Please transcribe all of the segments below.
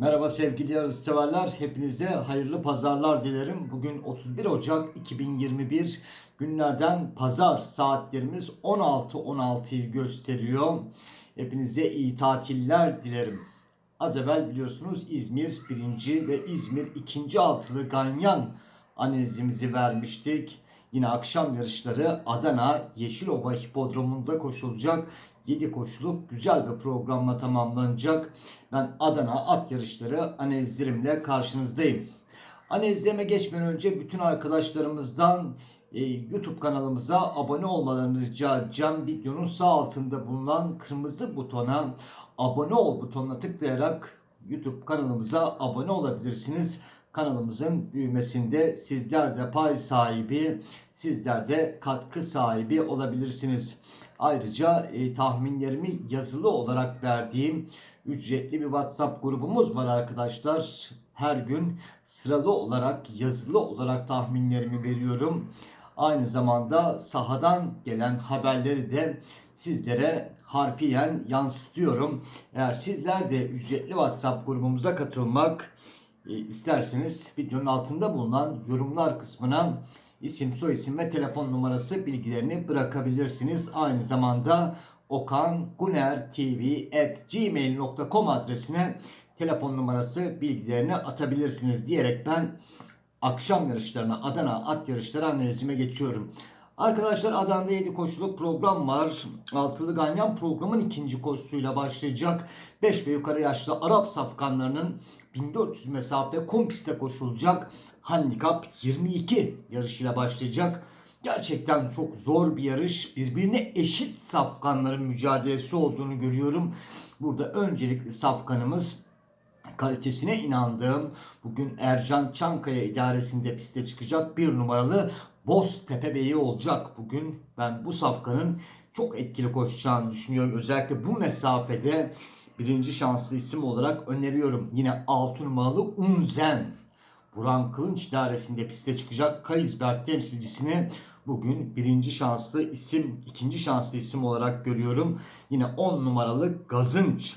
Merhaba sevgili yarışseverler. Hepinize hayırlı pazarlar dilerim. Bugün 31 Ocak 2021 günlerden pazar saatlerimiz 16.16'yı gösteriyor. Hepinize iyi tatiller dilerim. Az evvel biliyorsunuz İzmir 1. ve İzmir 2. altılı ganyan analizimizi vermiştik. Yine akşam yarışları Adana Yeşilova Hipodromu'nda koşulacak. 7 koşuluk güzel bir programla tamamlanacak. Ben Adana at yarışları analizlerimle karşınızdayım. Analizlerime geçmeden önce bütün arkadaşlarımızdan e, YouTube kanalımıza abone olmalarını rica edeceğim. Videonun sağ altında bulunan kırmızı butona abone ol butonuna tıklayarak YouTube kanalımıza abone olabilirsiniz. Kanalımızın büyümesinde sizler de pay sahibi, sizler de katkı sahibi olabilirsiniz. Ayrıca e, tahminlerimi yazılı olarak verdiğim ücretli bir WhatsApp grubumuz var arkadaşlar. Her gün sıralı olarak yazılı olarak tahminlerimi veriyorum. Aynı zamanda sahadan gelen haberleri de sizlere harfiyen yansıtıyorum. Eğer sizler de ücretli WhatsApp grubumuza katılmak isterseniz videonun altında bulunan yorumlar kısmına isim, soyisim ve telefon numarası bilgilerini bırakabilirsiniz. Aynı zamanda okanguner.tv@gmail.com adresine telefon numarası bilgilerini atabilirsiniz diyerek ben akşam yarışlarına Adana at yarışları analizime geçiyorum. Arkadaşlar Adana'da 7 koşuluk program var. Altılı Ganyan programın ikinci koşusuyla başlayacak. 5 ve yukarı yaşlı Arap safkanlarının 1400 mesafe kum pistte koşulacak. Handikap 22 yarışıyla başlayacak. Gerçekten çok zor bir yarış. Birbirine eşit safkanların mücadelesi olduğunu görüyorum. Burada öncelikli safkanımız kalitesine inandığım bugün Ercan Çankaya idaresinde piste çıkacak bir numaralı Boz Tepebeyi olacak. Bugün ben bu safkanın çok etkili koşacağını düşünüyorum. Özellikle bu mesafede birinci şanslı isim olarak öneriyorum. Yine 6 numaralı Unzen. Buran Kılınç idaresinde piste çıkacak Kayızberk temsilcisini bugün birinci şanslı isim, ikinci şanslı isim olarak görüyorum. Yine 10 numaralı Gazınç,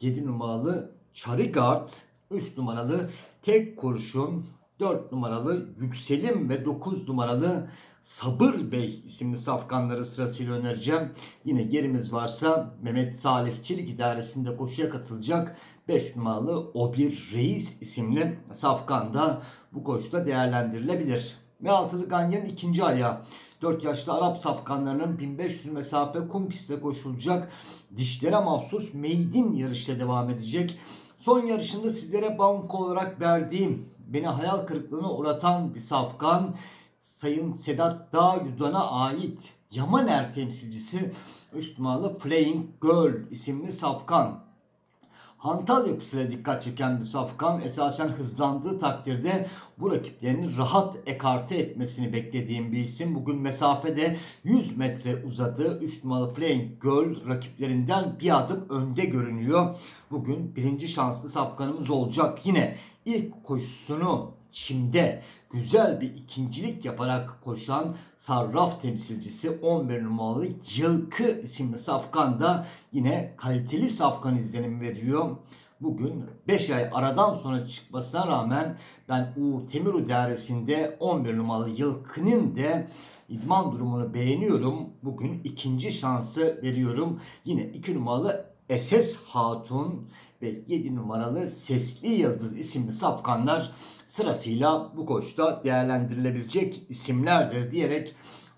7 numaralı Charigard, 3 numaralı Tek Kurşun, 4 numaralı Yükselim ve 9 numaralı Sabır Bey isimli safkanları sırasıyla önereceğim. Yine yerimiz varsa Mehmet Salih Çelik idaresinde koşuya katılacak 5 numaralı O Bir Reis isimli safkan da bu koşuda değerlendirilebilir. Ve altılı ganyanın ikinci ayağı. 4 yaşlı Arap safkanlarının 1500 mesafe kum pistte koşulacak. Dişlere mahsus meydin yarışta devam edecek. Son yarışında sizlere banko olarak verdiğim beni hayal kırıklığına uğratan bir safkan Sayın Sedat Dağyudan'a ait Yamaner temsilcisi 3 numaralı Playing Girl isimli safkan. Hantal yapısıyla dikkat çeken bir safkan esasen hızlandığı takdirde bu rakiplerini rahat ekarte etmesini beklediğim bir isim. Bugün mesafede 100 metre uzadı. 3 numaralı Playing Girl rakiplerinden bir adım önde görünüyor. Bugün birinci şanslı safkanımız olacak. Yine ilk koşusunu Çim'de güzel bir ikincilik yaparak koşan Sarraf temsilcisi 11 numaralı Yılkı isimli safkan da yine kaliteli safkan izlenim veriyor. Bugün 5 ay aradan sonra çıkmasına rağmen ben Uğur Temir idaresinde 11 numaralı Yılkı'nın de idman durumunu beğeniyorum. Bugün ikinci şansı veriyorum. Yine 2 numaralı SS Hatun ve 7 numaralı Sesli Yıldız isimli safkanlar sırasıyla bu koşta değerlendirilebilecek isimlerdir diyerek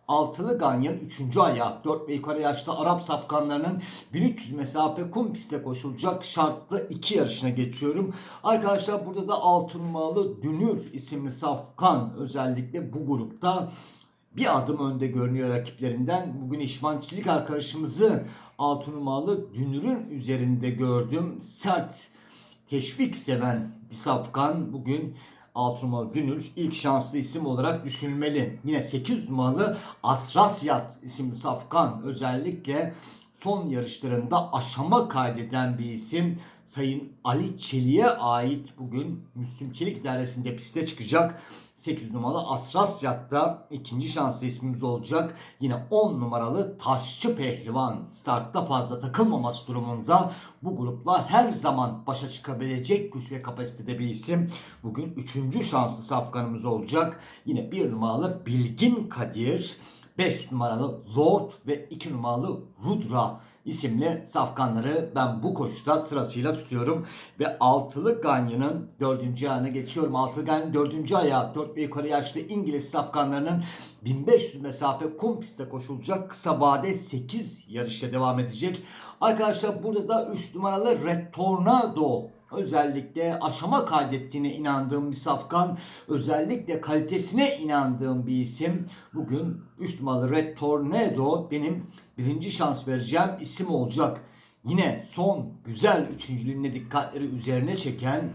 Altılı Ganyan 3. ayağı 4 ve yukarı yaşta Arap safkanlarının 1300 mesafe kum pistte koşulacak şartlı 2 yarışına geçiyorum. Arkadaşlar burada da 6 numaralı Dünür isimli safkan özellikle bu grupta bir adım önde görünüyor rakiplerinden. Bugün İşman Çizik arkadaşımızı 6 numaralı Dünür'ün üzerinde gördüm. Sert teşvik seven bir safkan bugün 6 numaralı Dünür ilk şanslı isim olarak düşünülmeli. Yine 8 numaralı Asrasyat isimli safkan özellikle son yarışlarında aşama kaydeden bir isim. Sayın Ali Çelik'e ait bugün Müslüm Çelik idaresinde piste çıkacak. 8 numaralı Asrasyat'ta ikinci şanslı ismimiz olacak. Yine 10 numaralı Taşçı Pehlivan startta fazla takılmaması durumunda bu grupla her zaman başa çıkabilecek güç ve kapasitede bir isim. Bugün 3. şanslı safkanımız olacak. Yine 1 numaralı Bilgin Kadir. 5 numaralı Lord ve 2 numaralı Rudra isimli safkanları ben bu koşuda sırasıyla tutuyorum. Ve altılı Ganyan'ın dördüncü ayağına geçiyorum. Altılı Ganyan'ın dördüncü ayağı 4 ve yukarı yaşlı İngiliz safkanlarının 1500 mesafe kum pistte koşulacak. Kısa vade 8 yarışta devam edecek. Arkadaşlar burada da 3 numaralı Red Tornado özellikle aşama kaydettiğine inandığım bir safkan, özellikle kalitesine inandığım bir isim. Bugün 3 numaralı Red Tornado benim birinci şans vereceğim isim olacak. Yine son güzel üçüncülüğüne dikkatleri üzerine çeken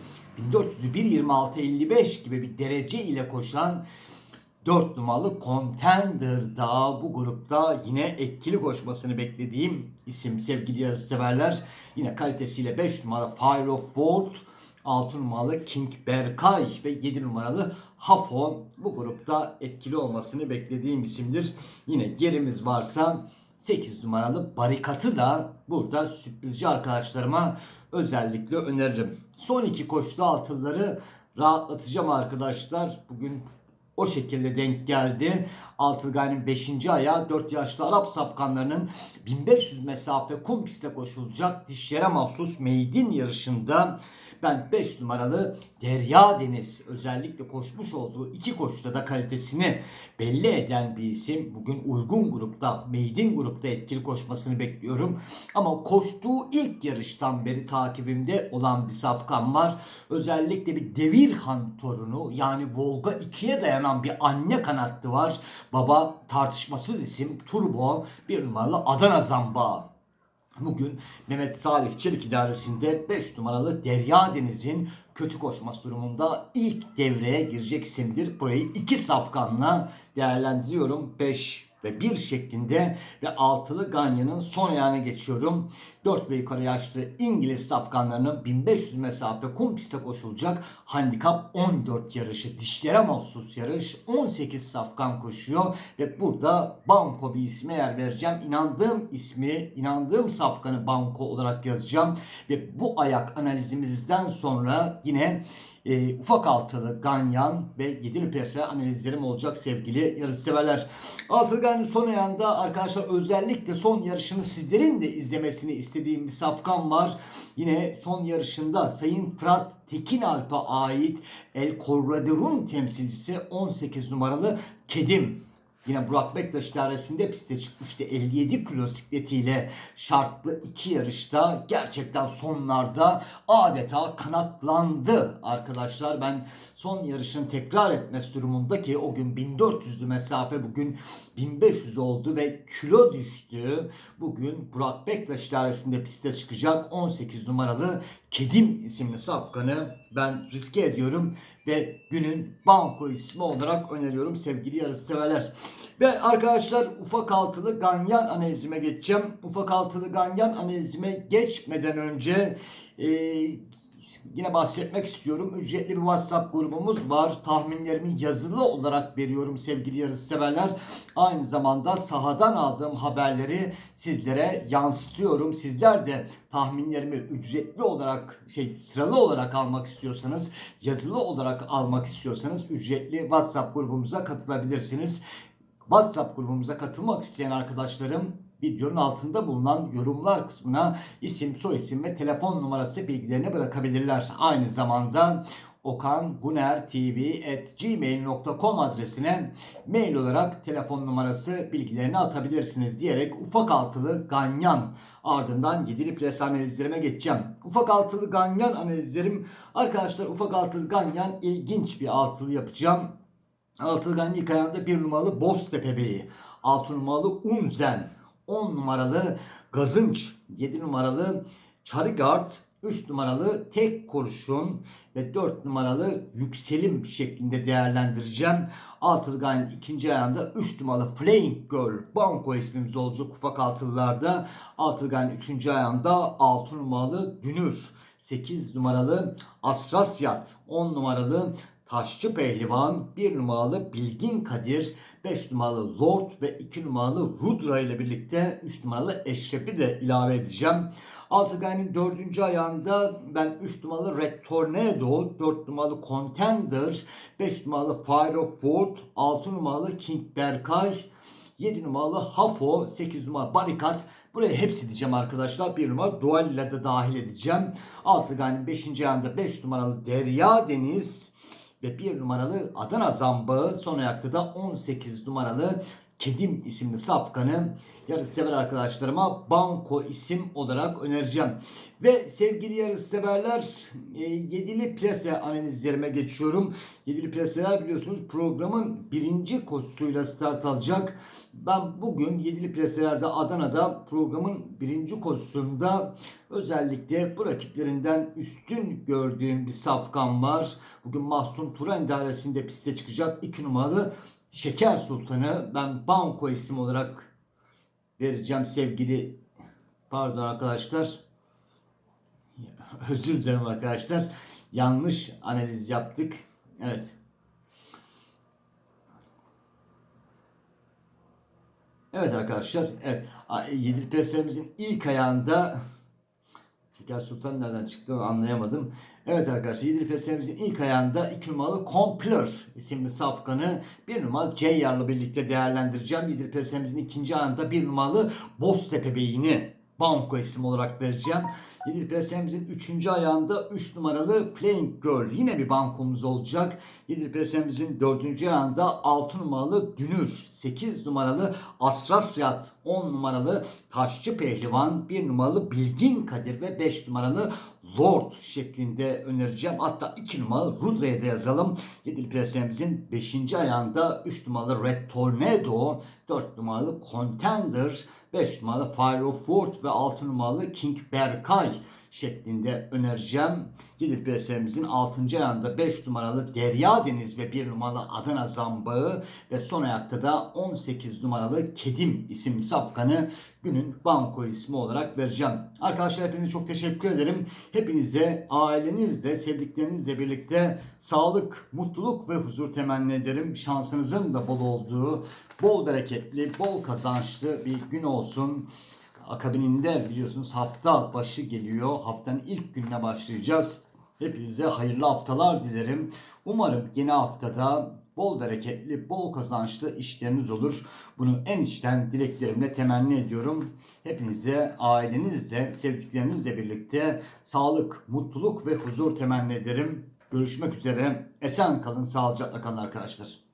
1400'ü 1.26.55 gibi bir derece ile koşan 4 numaralı Contender'da bu grupta yine etkili koşmasını beklediğim isim sevgili yarışseverler. Yine kalitesiyle 5 numaralı Fire of Volt, 6 numaralı King Berkay ve 7 numaralı Hafon bu grupta etkili olmasını beklediğim isimdir. Yine gerimiz varsa 8 numaralı Barikat'ı da burada sürprizci arkadaşlarıma özellikle öneririm. Son iki koşuda altınları rahatlatacağım arkadaşlar. Bugün o şekilde denk geldi. Altılgay'ın 5. ayağı 4 yaşlı Arap safkanlarının 1500 mesafe kum pistte koşulacak dişlere mahsus meydin yarışında ben 5 numaralı Derya Deniz özellikle koşmuş olduğu iki koşuda da kalitesini belli eden bir isim. Bugün uygun grupta, meydin grupta etkili koşmasını bekliyorum. Ama koştuğu ilk yarıştan beri takibimde olan bir safkan var. Özellikle bir Devirhan torunu yani Volga 2'ye dayanan bir anne kanatlı var. Baba tartışmasız isim Turbo bir numaralı Adana Zamba. Bugün Mehmet Salih Çelik idaresinde 5 numaralı Derya Deniz'in kötü koşması durumunda ilk devreye girecek isimdir. Burayı iki safkanla değerlendiriyorum. 5 ve 1 şeklinde ve altılı Ganya'nın son ayağına geçiyorum. 4 ve yukarı yaşlı İngiliz safkanlarının 1500 mesafe kum pistte koşulacak handikap 14 yarışı. Dişlere mahsus yarış 18 safkan koşuyor ve burada Banko bir isme yer vereceğim. İnandığım ismi, inandığım safkanı Banko olarak yazacağım ve bu ayak analizimizden sonra yine e, ufak altılı Ganyan ve yedili PS analizlerim olacak sevgili yarışseverler. Altılı Ganyan son ayağında arkadaşlar özellikle son yarışını sizlerin de izlemesini istediğim bir safkan var. Yine son yarışında Sayın Fırat Tekinalp'a ait El Corrador'un temsilcisi 18 numaralı Kedim Yine Burak Bektaş idaresinde piste çıkmıştı 57 kilo sikletiyle şartlı iki yarışta gerçekten sonlarda adeta kanatlandı arkadaşlar. Ben son yarışın tekrar etmesi durumunda ki o gün 1400'lü mesafe bugün 1500 oldu ve kilo düştü. Bugün Burak Bektaş idaresinde piste çıkacak 18 numaralı Kedim isimli safkanı ben riske ediyorum ve günün banko ismi olarak öneriyorum sevgili yarış severler. Ve arkadaşlar ufak altılı ganyan analizime geçeceğim. Ufak altılı ganyan analizime geçmeden önce e, yine bahsetmek istiyorum. Ücretli bir WhatsApp grubumuz var. Tahminlerimi yazılı olarak veriyorum sevgili yarış severler. Aynı zamanda sahadan aldığım haberleri sizlere yansıtıyorum. Sizler de tahminlerimi ücretli olarak şey sıralı olarak almak istiyorsanız, yazılı olarak almak istiyorsanız ücretli WhatsApp grubumuza katılabilirsiniz. WhatsApp grubumuza katılmak isteyen arkadaşlarım videonun altında bulunan yorumlar kısmına isim, soyisim ve telefon numarası bilgilerini bırakabilirler. Aynı zamanda okanguner.tv@gmail.com adresine mail olarak telefon numarası bilgilerini atabilirsiniz diyerek ufak altılı ganyan ardından yedili pres analizlerime geçeceğim. Ufak altılı ganyan analizlerim arkadaşlar ufak altılı ganyan ilginç bir altılı yapacağım. Altılı ganyan ilk ayağında bir numaralı Boztepe Beyi, altı numaralı Unzen, 10 numaralı Gazınç, 7 numaralı Charigard, 3 numaralı Tek Kurşun ve 4 numaralı Yükselim şeklinde değerlendireceğim. Altılı Gaye'nin ikinci ayağında 3 numaralı Flying Girl Banko ismimiz olacak ufak altılılarda. Altılı Gaye'nin üçüncü ayağında 6 numaralı Dünür. 8 numaralı Asrasyat, 10 numaralı Taşçı Pehlivan, 1 numaralı Bilgin Kadir, 5 numaralı Lord ve 2 numaralı Rudra ile birlikte 3 numaralı Eşref'i de ilave edeceğim. Altıgay'ın 4. ayağında ben 3 numaralı Red Tornado, 4 numaralı Contender, 5 numaralı Fire of World, 6 numaralı King Berkay, 7 numaralı Hafo, 8 numaralı Barikat. Buraya hepsi diyeceğim arkadaşlar. 1 numara Dual ile de dahil edeceğim. Altıgay'ın 5. ayağında 5 numaralı Derya Deniz ve 1 numaralı Adana Zambağı. Son ayakta da 18 numaralı Kedim isimli safkanı yarışsever arkadaşlarıma banko isim olarak önereceğim. Ve sevgili yarışseverler e, yedili plase analizlerime geçiyorum. Yedili plaseler biliyorsunuz programın birinci koşusuyla start alacak. Ben bugün yedili plaselerde Adana'da programın birinci koşusunda özellikle bu rakiplerinden üstün gördüğüm bir safkan var. Bugün Mahsun Turan dairesinde piste çıkacak 2 numaralı Şeker Sultanı ben Banko isim olarak vereceğim sevgili pardon arkadaşlar. Özür dilerim arkadaşlar. Yanlış analiz yaptık. Evet. Evet arkadaşlar evet. Yedil Preslerimizin ilk ayağında Şeker Sultan nereden çıktı anlayamadım. Evet arkadaşlar Yedili Peslerimizin ilk ayağında 2 numaralı Compler isimli safkanı 1 numaralı Ceyyar'la birlikte değerlendireceğim. Yedili Peslerimizin ikinci ayağında 1 numaralı Boztepe Beyini Banko isim olarak vereceğim. Yedili Peslerimizin üçüncü ayağında 3 numaralı Flying Girl yine bir bankomuz olacak. Yedili Peslerimizin dördüncü ayağında 6 numaralı Dünür, 8 numaralı Asrasriyat, 10 numaralı Taşçı Pehlivan, 1 numaralı Bilgin Kadir ve 5 numaralı Lord şeklinde önereceğim. Hatta 2 numaralı Rudra'ya da yazalım. Yedili Preslerimizin 5. ayağında 3 numaralı Red Tornado, 4 numaralı Contender, 5 numaralı Fire of Worth ve 6 numaralı King Berkay şeklinde önereceğim. Yedili Preslerimizin 6. ayağında 5 numaralı Derya Deniz ve 1 numaralı Adana Zambağı ve son ayakta da 18 numaralı Kedim isimli safkanı günün banko ismi olarak vereceğim. Arkadaşlar hepinize çok teşekkür ederim. Hepinize ailenizle, sevdiklerinizle birlikte sağlık, mutluluk ve huzur temenni ederim. Şansınızın da bol olduğu, bol bereketli, bol kazançlı bir gün olsun. Akabininde biliyorsunuz hafta başı geliyor. Haftanın ilk gününe başlayacağız. Hepinize hayırlı haftalar dilerim. Umarım yeni haftada bol bereketli, bol kazançlı işleriniz olur. Bunu en içten dileklerimle temenni ediyorum. Hepinize ailenizle, sevdiklerinizle birlikte sağlık, mutluluk ve huzur temenni ederim. Görüşmek üzere. Esen kalın, sağlıcakla kalın arkadaşlar.